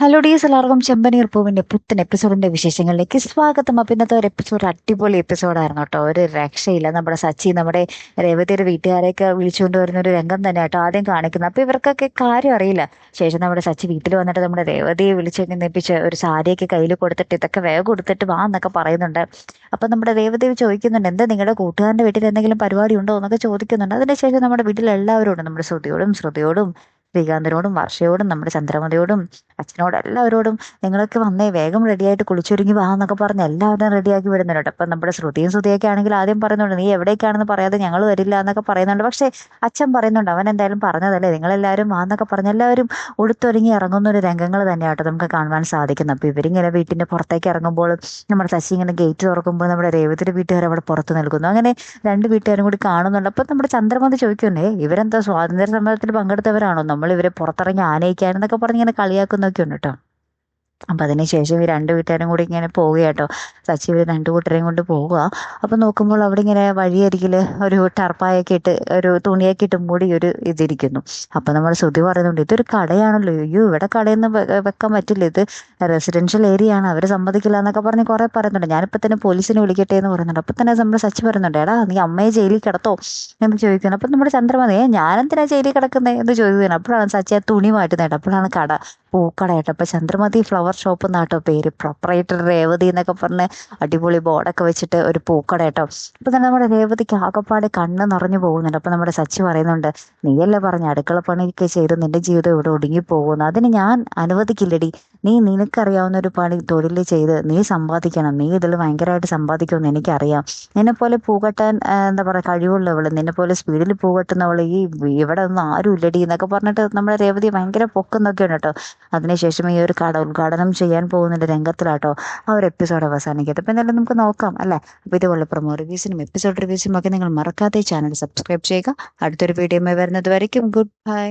Hello ഡീസ് എല്ലാവർക്കും ചെമ്പനീർ പൂവിന്റെ പുത്തൻ എപ്പിസോഡിന്റെ വിശേഷങ്ങളിലേക്ക് സ്വാഗതം. അപ്പൊ ഇന്നത്തെ ഒരു എപ്പിസോഡ് അടിപൊളി എപ്പിസോഡായിരുന്നു കേട്ടോ. ഒരു രക്ഷയില്ല. നമ്മുടെ സച്ചി നമ്മുടെ രേവതിയുടെ വീട്ടുകാരെയൊക്കെ വിളിച്ചുകൊണ്ട് വരുന്ന ഒരു രംഗം തന്നെ കേട്ടോ ആദ്യം കാണിക്കുന്നത്. അപ്പൊ ഇവർക്കൊക്കെ കാര്യം അറിയില്ല. ശേഷം നമ്മുടെ സച്ചി വീട്ടിൽ വന്നിട്ട് നമ്മുടെ രേവതിയെ വിളിച്ച് നിന്നിപ്പിച്ച് ഒരു സാരിയൊക്കെ കയ്യിൽ കൊടുത്തിട്ട് ഇതൊക്കെ വേഗം കൊടുത്തിട്ട് വാ എന്നൊക്കെ പറയുന്നുണ്ട്. അപ്പൊ നമ്മുടെ രേവതി ചോദിക്കുന്നുണ്ട് എന്താ നിങ്ങളുടെ കൂട്ടുകാരന്റെ വീട്ടിൽ എന്തെങ്കിലും പരിപാടി ഉണ്ടോ? എന്നൊക്കെ ചോദിക്കുന്നുണ്ട്. അതിനുശേഷം നമ്മുടെ വീട്ടിൽ എല്ലാവരും ഉണ്ട് നമ്മുടെ ശ്രുതിയോടും ശ്രുതിയോടും ശ്രീകാന്തിനോടും വർഷയോടും നമ്മുടെ ചന്ദ്രമതിയോടും അച്ഛനോടും എല്ലാവരോടും നിങ്ങളൊക്കെ വന്നേ വേഗം റെഡിയായിട്ട് കുളിച്ചൊരുങ്ങി വാ എന്നൊക്കെ പറഞ്ഞ് എല്ലാവരും റെഡിയാക്കി വിടുന്നുണ്ട് അപ്പം നമ്മുടെ ശ്രുതിയും ശ്രുതിയൊക്കെ ആണെങ്കിൽ ആദ്യം പറയുന്നുണ്ട് നീ എവിടേക്കാണെന്ന് പറയാതെ ഞങ്ങൾ വരില്ല എന്നൊക്കെ പറയുന്നുണ്ട്. പക്ഷേ അച്ഛൻ പറയുന്നുണ്ട് അവൻ എന്തായാലും പറഞ്ഞതല്ലേ? നിങ്ങളെല്ലാവരും വാ എന്നൊക്കെ പറഞ്ഞ് എല്ലാവരും ഉടുത്തൊരുങ്ങി ഇറങ്ങുന്ന ഒരു രംഗങ്ങൾ തന്നെയാട്ടോ നമുക്ക് കാണുവാൻ സാധിക്കുന്നു അപ്പോൾ ഇവരിങ്ങനെ വീട്ടിന്റെ പുറത്തേക്ക് ഇറങ്ങുമ്പോൾ നമ്മുടെ ശശി ഇങ്ങനെ ഗേറ്റ് തുറക്കുമ്പോൾ നമ്മുടെ രേവതിയുടെ വീട്ടുകാർ അവിടെ പുറത്ത് നിൽക്കുന്നു. അങ്ങനെ രണ്ട് വീട്ടുകാരും കൂടി കാണുന്നുണ്ട്. അപ്പം നമ്മുടെ ചന്ദ്രമതി ചോദിക്കുന്നേ ഇവരെന്താ സ്വാതന്ത്ര്യ സമരത്തിൽ പങ്കെടുത്തവരാണോ? നമ്മൾ ഇവരെ പുറത്തിറങ്ങി ആനയിക്കാൻ എന്നൊക്കെ പറഞ്ഞ് ഇങ്ങനെ ഉണ്ട് കേട്ടോ അപ്പം അതിനുശേഷം ഈ രണ്ട് വീട്ടുകാരും കൂടി ഇങ്ങനെ പോവുക കേട്ടോ. സച്ചി രണ്ട് കൂട്ടരെയും കൊണ്ട് പോവുക. അപ്പം നോക്കുമ്പോൾ അവിടെ ഇങ്ങനെ വഴിയരികിൽ ഒരു ടർപ്പായൊക്കെ ഇട്ട് ഒരു തുണിയൊക്കെ ഇട്ട് മൂടി ഒരു ഇതിരിക്കുന്നു. അപ്പം നമ്മൾ ശ്രുതി പറയുന്നുണ്ട് ഇതൊരു കടയാണല്ലോ. അയ്യോ ഇവിടെ കടയൊന്നും വെക്കാൻ പറ്റില്ല. ഇത് റെസിഡൻഷ്യൽ ഏരിയ ആണ്. അവർ സമ്മതിക്കില്ല എന്നൊക്കെ പറഞ്ഞ് കുറേ പറയുന്നുണ്ട്. ഞാനിപ്പോൾ തന്നെ പോലീസിനെ വിളിക്കട്ടെ എന്ന് പറയുന്നുണ്ട്. അപ്പം തന്നെ നമ്മൾ സച്ചി പറയുന്നുണ്ട് എടാ നീ അമ്മയെ ജയിലിൽ കിടത്തോ എന്ന് ചോദിക്കുന്നു. അപ്പം നമ്മുടെ ചന്ദ്രമതി "ഏ, ഞാനെന്തിനാ ജയിലിൽ കിടക്കുന്നത് എന്ന് ചോദിക്കുന്നു. അപ്പോഴാണ് സച്ചി ആ തുണി മാറ്റുന്നത് അപ്പോഴാണ് കട പൂക്കട കേട്ടോ. അപ്പം ചന്ദ്രമതി ഫ്ലവർ ഷോപ്പ് എന്നാട്ടോ പേര്. പ്രൊപ്പറേറ്റർ രേവതി എന്നൊക്കെ പറഞ്ഞ് അടിപൊളി ബോർഡൊക്കെ വെച്ചിട്ട് ഒരു പൂക്കട കേട്ടോ. അപ്പം തന്നെ നമ്മുടെ രേവതിക്ക് ആകപ്പാട് കണ്ണ് നിറഞ്ഞു പോകുന്നുണ്ട്. അപ്പം നമ്മുടെ സച്ചി പറയുന്നുണ്ട് നീയല്ലേ പറഞ്ഞ അടുക്കള പണിയൊക്കെ ചെയ്ത് നിന്റെ ജീവിതം ഇവിടെ ഒടുങ്ങി പോകുന്നു. അതിന് ഞാൻ അനുവദിക്കില്ലടി. നീ നിനക്കറിയാവുന്ന ഒരു പണി തൊഴിൽ ചെയ്ത് നീ സമ്പാദിക്കണം. നീ ഇതിൽ ഭയങ്കരമായിട്ട് സമ്പാദിക്കുമെന്ന് എനിക്കറിയാം. നിന്നെ പോലെ പൂകട്ടാൻ എന്താ പറയുക കഴിവുള്ളവൾ നിന്നെ പോലെ സ്പീഡിൽ പൂകട്ടുന്നവൾ ഈ ഇവിടെ ഒന്നും ആരും ഇല്ലടി എന്നൊക്കെ പറഞ്ഞിട്ട് നമ്മുടെ രേവതി ഭയങ്കര പൊക്കുന്നൊക്കെയാണ് കേട്ടോ. അതിനുശേഷം ഈ ഒരു കട ഉദ്ഘാടനം ചെയ്യാൻ പോകുന്നതിന്റെ രംഗത്തിലാട്ടോ ആ ഒരു എപ്പിസോഡ് അവസാനിക്കട്ടെ അപ്പോൾ എന്തായാലും നമുക്ക് നോക്കാം അല്ലേ? അപ്പോൾ ഇതുപോലെ പ്രൊമോ റിവ്യൂസിനും എപ്പിസോഡ് റിവ്യൂസിനും ഒക്കെ നിങ്ങൾ മറക്കാതെ ചാനൽ സബ്സ്ക്രൈബ് ചെയ്യുക. അടുത്തൊരു വീഡിയോ വരുന്നത് വരയ്ക്കും. Good bye